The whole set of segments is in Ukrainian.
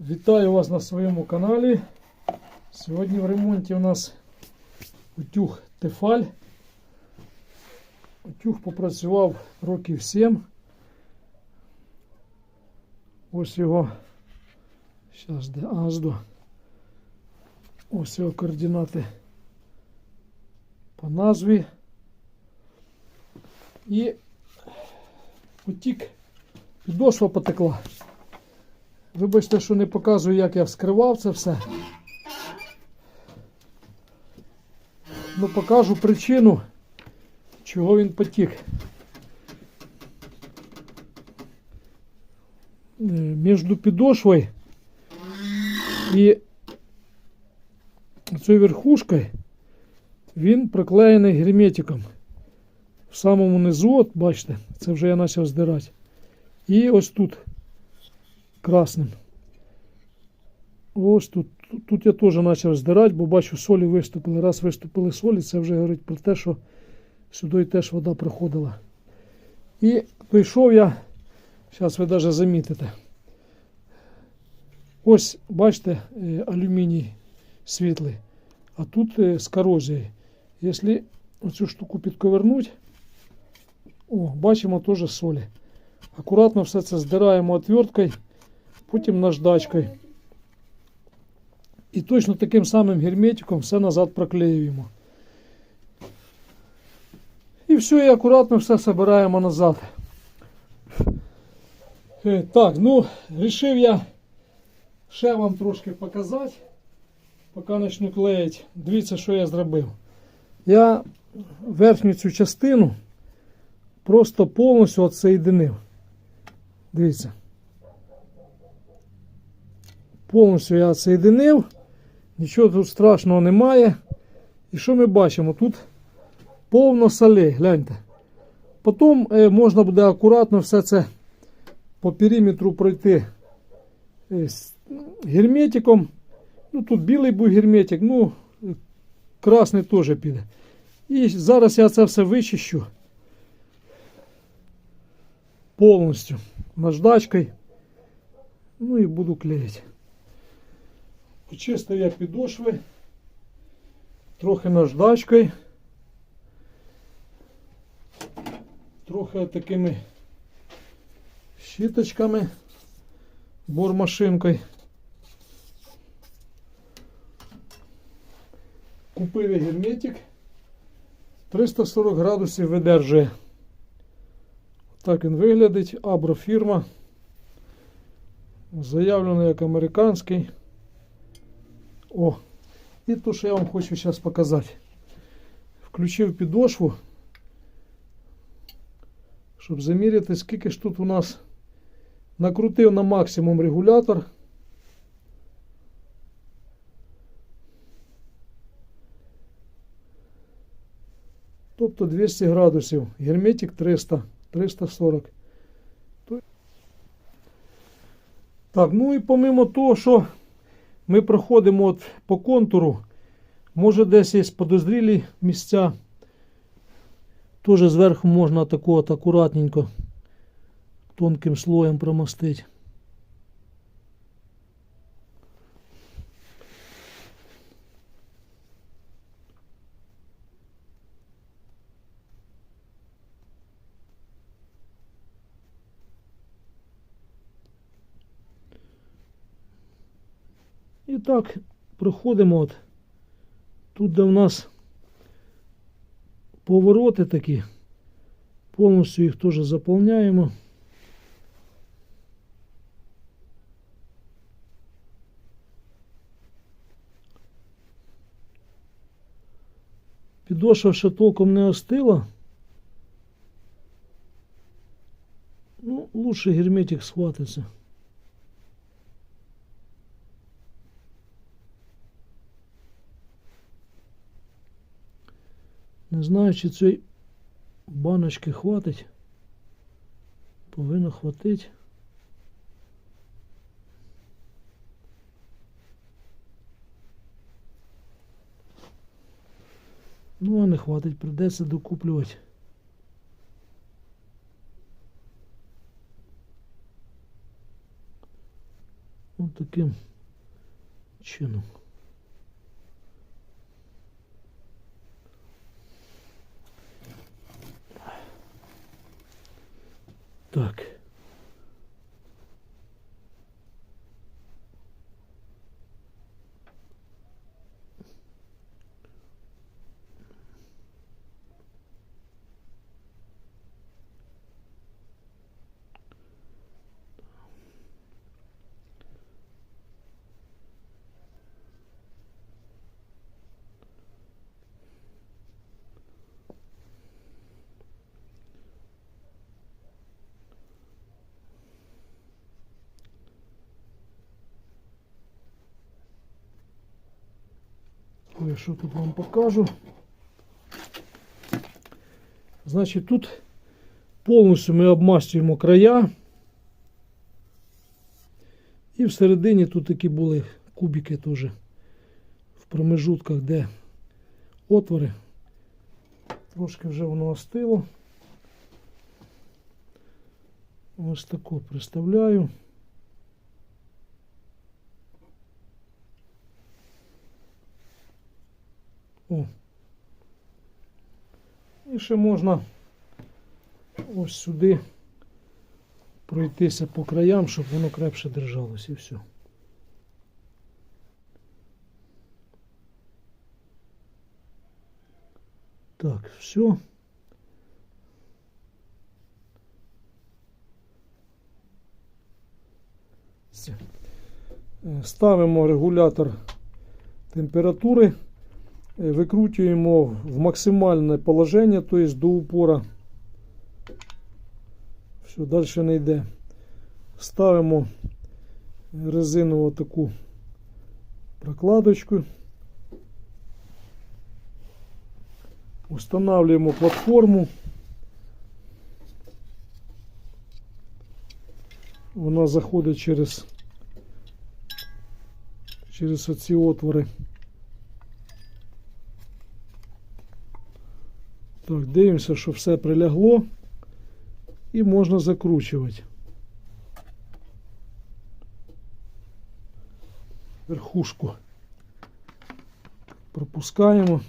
Вітаю вас на своєму каналі. Сьогодні в ремонті у нас утюг Тефаль. Утюг попрацював років 7. Ось його. Зараз де Аздо. Ось його координати по назві. І утік, підошва потекла. Вибачте, що не показую, як я вскривав це все. Ну, покажу причину, чого він потік. Е, Між підошвою і цією верхушкою він проклеєний герметиком. В самому низу, от бачите, це вже я почав здирати. І ось тут красним. Ось тут. Тут- я теж почав здирати, бо бачу, солі виступили. Раз виступили солі, це вже говорить про те, що сюди теж вода проходила. І прийшов я, зараз ви навіть замітите. Ось, бачите, е, алюміній світлий, а тут е, з корозією. Якщо оцю штуку підковернуть, о, бачимо теж солі. Акуратно все це здираємо отверткою, потім наждачкою. І точно таким самим герметиком все назад проклеюємо. І все, і акуратно все збираємо назад. Е, Так, ну, вирішив я ще вам трошки показати, поки почну клеїти. Дивіться, що я зробив. Я верхню цю частину просто повністю отсоєдинив. Дивіться. Повністю я відсоєдинив. Нічого тут страшного немає. І що ми бачимо? Тут повно солей, гляньте. Потім е, можна буде акуратно все це по периметру пройти е, з герметиком. Ну, тут білий був герметик, ну, красний теж піде. І зараз я це все вичищу повністю наждачкою. Ну і буду клеїти. Почистив я підошви трохи наждачкою, трохи такими щіточками, бормашинкою. Купив я герметик 340 градусів видержує. Так він виглядить. Абро фірма. Заявлений як американський. О, і то, що я вам хочу зараз показати. Включив підошву, щоб заміряти, скільки ж тут у нас накрутив на максимум регулятор. Тобто 200 градусів. Герметик 300, 340. Так, ну і помимо того, що ми проходимо от по контуру. Може десь є подозрілі місця. Теж зверху можна тако от акуратненько тонким слоєм промастити. І так проходимо от тут, де в нас повороти такі, повністю їх теж заповняємо. Підошва ще толком не остила. Ну, лучше герметик схватиться. Не знаю, чи цієї баночки хватить. Повинно хватить. Ну, а не хватить, придеться докуплювати. Ось таким чином. Так. Ой, що тут вам покажу. Значить, тут повністю ми обмастуємо края. І всередині тут такі були кубики теж в промежутках, де отвори. Трошки вже воно остило. Ось таку представляю. О. І ще можна ось сюди пройтися по краям, щоб воно крепше держалось і все. Так, все. Е, Ставимо регулятор температури. Е, Викручуємо в максимальне положення, тобто до упора. Все, далі не йде. Ставимо резинову таку прокладочку. Устанавливаємо платформу. Вона заходить через, через оці отвори. Так, дивимося, що все прилягло і можна закручувати. Верхушку пропускаємо.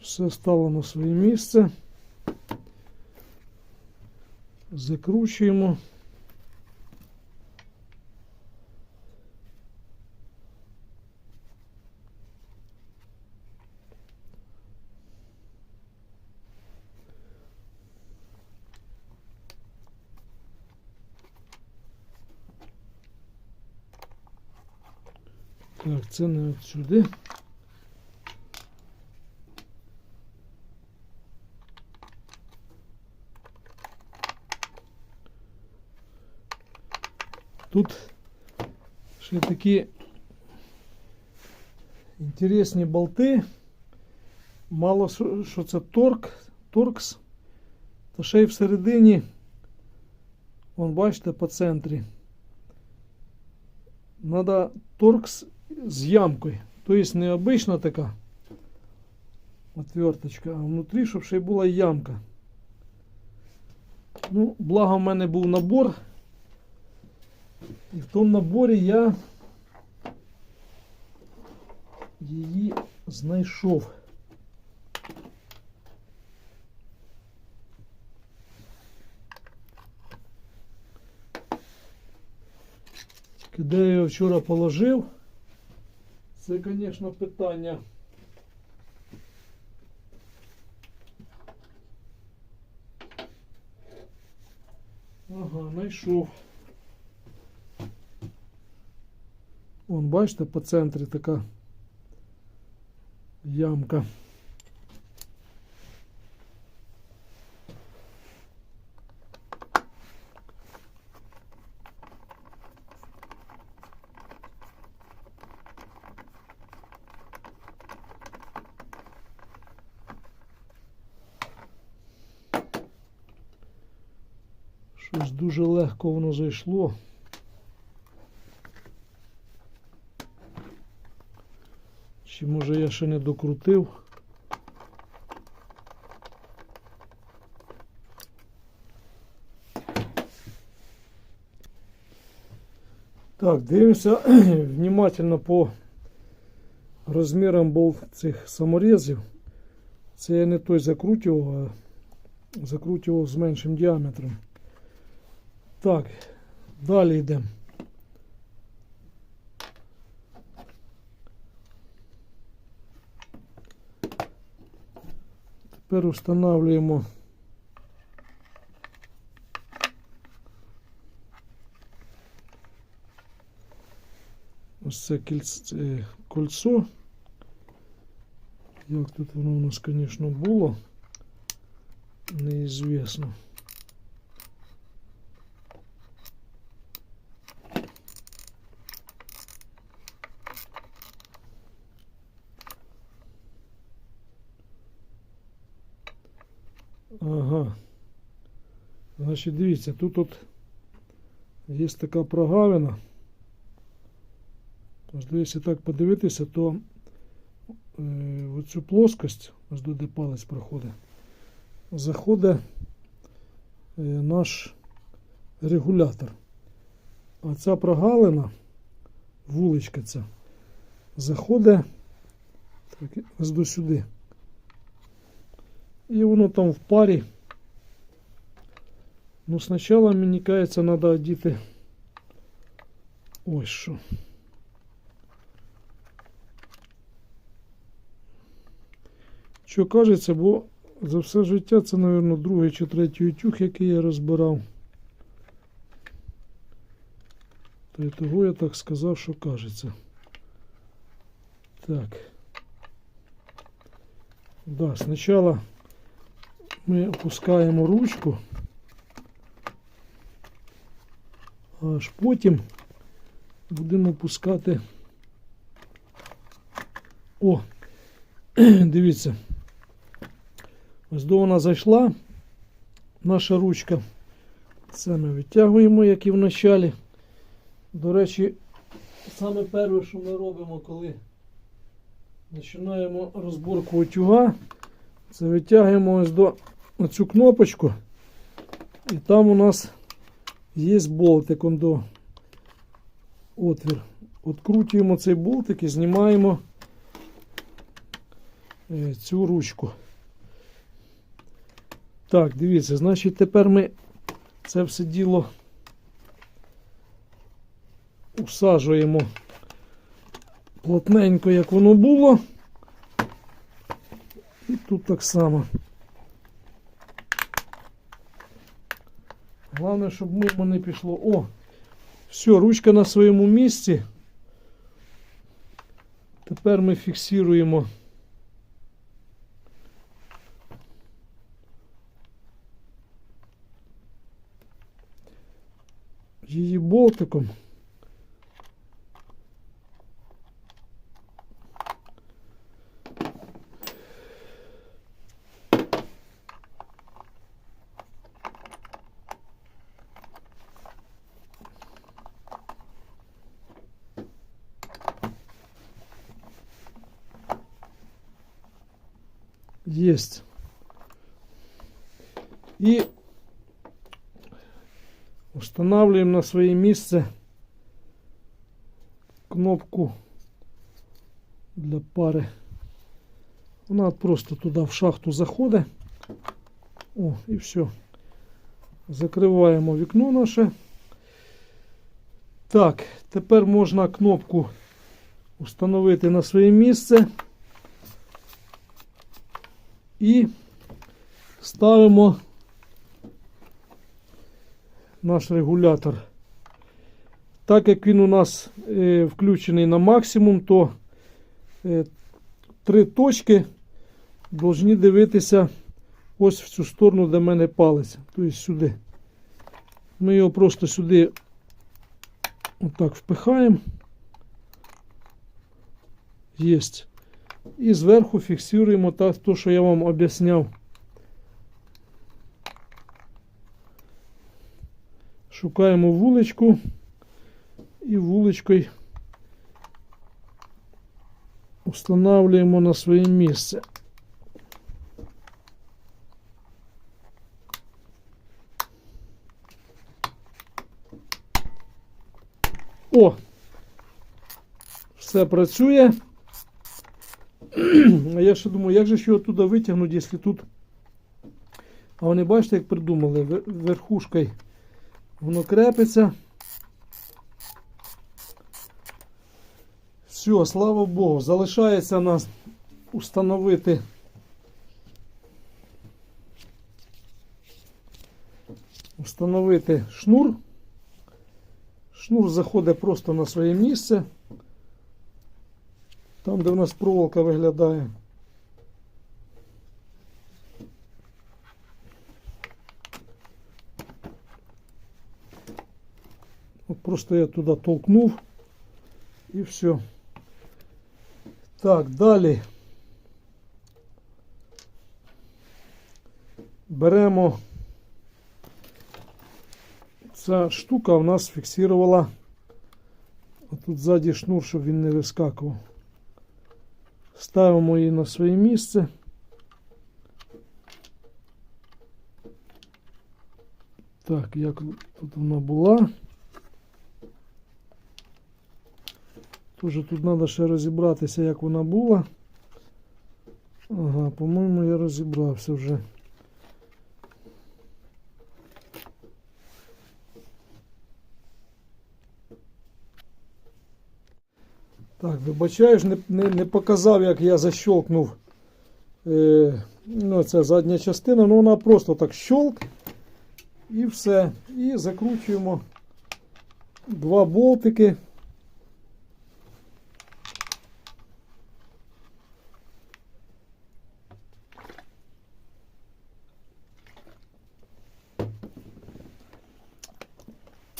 Все стало на своє місце. Закручуємо. Так, це не от сюди. Тут ще такі інтересні болти. Мало що це торк, торкс. Та ще й всередині, вон бачите, по центрі. Надо торкс з ямкою. Тобто не обична така отверточка, а внутрі, щоб ще й була ямка. Ну, благо в мене був набор. І в тому наборі я її знайшов. Де я його вчора положив, це, звісно, питання. Ага, знайшов. Вон, бачите, по центрі така ямка. легко воно зайшло. Чи може я ще не докрутив? Так, дивимося внимательно по розмірам болт цих саморезів. Це я не той закрутював, а закрутював з меншим діаметром. Так, далі йдемо. Тепер встановлюємо ось це кольцо. Як тут воно у нас, звісно, було, неізвісно. Ага. Значить, дивіться, тут от є така прогавина. Тож, якщо так подивитися, то е, в цю плоскость, ось де палець проходить, заходить е, наш регулятор. А ця прогалина, вуличка ця, заходить ось до сюди. І воно там в парі. Ну, спочатку, мені кажеться, треба одіти ось що. Що кажеться, бо за все життя це, мабуть, другий чи третій утюг, який я розбирав. То й того я так сказав, що кажеться. Так. Да, спочатку ми опускаємо ручку, аж потім будемо опускати. О, дивіться. Ось до вона зайшла наша ручка. Це ми витягуємо, як і в началі. До речі, саме перше, що ми робимо, коли починаємо розборку утюга, це витягуємо ось до цю кнопочку. І там у нас є болтик он до отвір. Откручуємо цей болтик і знімаємо е, цю ручку. Так, дивіться, значить тепер ми це все діло усаджуємо плотненько, як воно було. І тут так само. Головне, щоб мимо не пішло. О! Все, ручка на своєму місці. Тепер ми фіксуємо. Її болтиком. Есть. И устанавливаем на своє місце кнопку для пари. Вона просто туди в шахту заходить. О, і все. Закриваємо вікно наше. Так, тепер можна кнопку установити на своє місце. І ставимо наш регулятор. Так як він у нас е, включений на максимум, то е, три точки повинні дивитися ось в цю сторону, де в мене палець. Тобто сюди. Ми його просто сюди отак впихаємо. Єсть. І зверху фіксуємо так, то, що я вам об'ясняв. Шукаємо вуличку і вуличкою встановлюємо на своє місце. О! Все працює. А я ще думаю, як же ж його туди витягнути, якщо тут. А вони бачите, як придумали, верхушкою воно крепиться. Все, слава Богу, залишається нас установити. Установити шнур. Шнур заходить просто на своє місце. Там, де в нас проволока виглядає. От просто я туди толкнув і все. Так, далі. Беремо. Ця штука у нас фіксувала. Тут ззаді шнур, щоб він не вискакував. Ставимо її на своє місце. Так, як тут вона була. Тоже тут треба ще розібратися, як вона була. Ага, по-моєму, я розібрався вже. Ж, не, не, не показав, як я защелкнув. Е, ну, це задня частина, ну вона просто так щелк. І все. І закручуємо два болтики.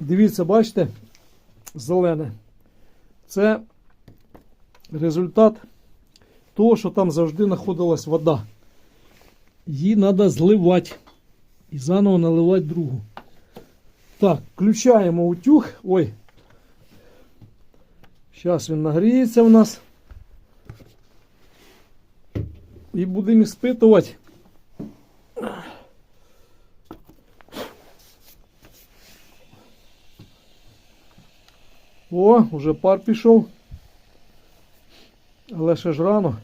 Дивіться, бачите, зелене. Це результат того, що там завжди знаходилась вода. Її треба зливати і заново наливати другу. Так, включаємо утюг. Ой. Зараз він нагріється у нас. І будемо іспитувати. О, вже пар пішов. Але ще ж рано.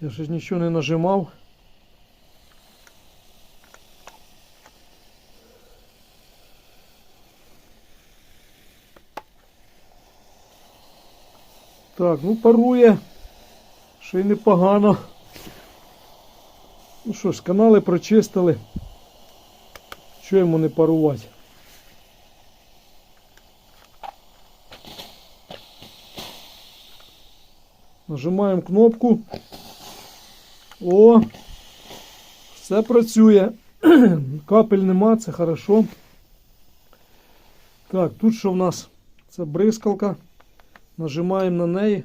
Я ще ж нічого не нажимав. Так, ну парує. Ще й непогано. Ну що ж, канали прочистили. Що йому не парувати? Нажимаємо кнопку. О! Все працює. Капель нема, це хорошо. Так, тут що в нас? Це бризкалка. Нажимаємо на неї.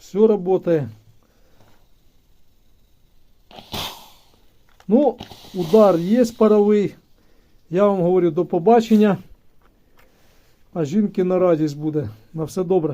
Все працює. Ну, удар є паровий. Я вам говорю до побачення. А жінки на радість буде. На все добре.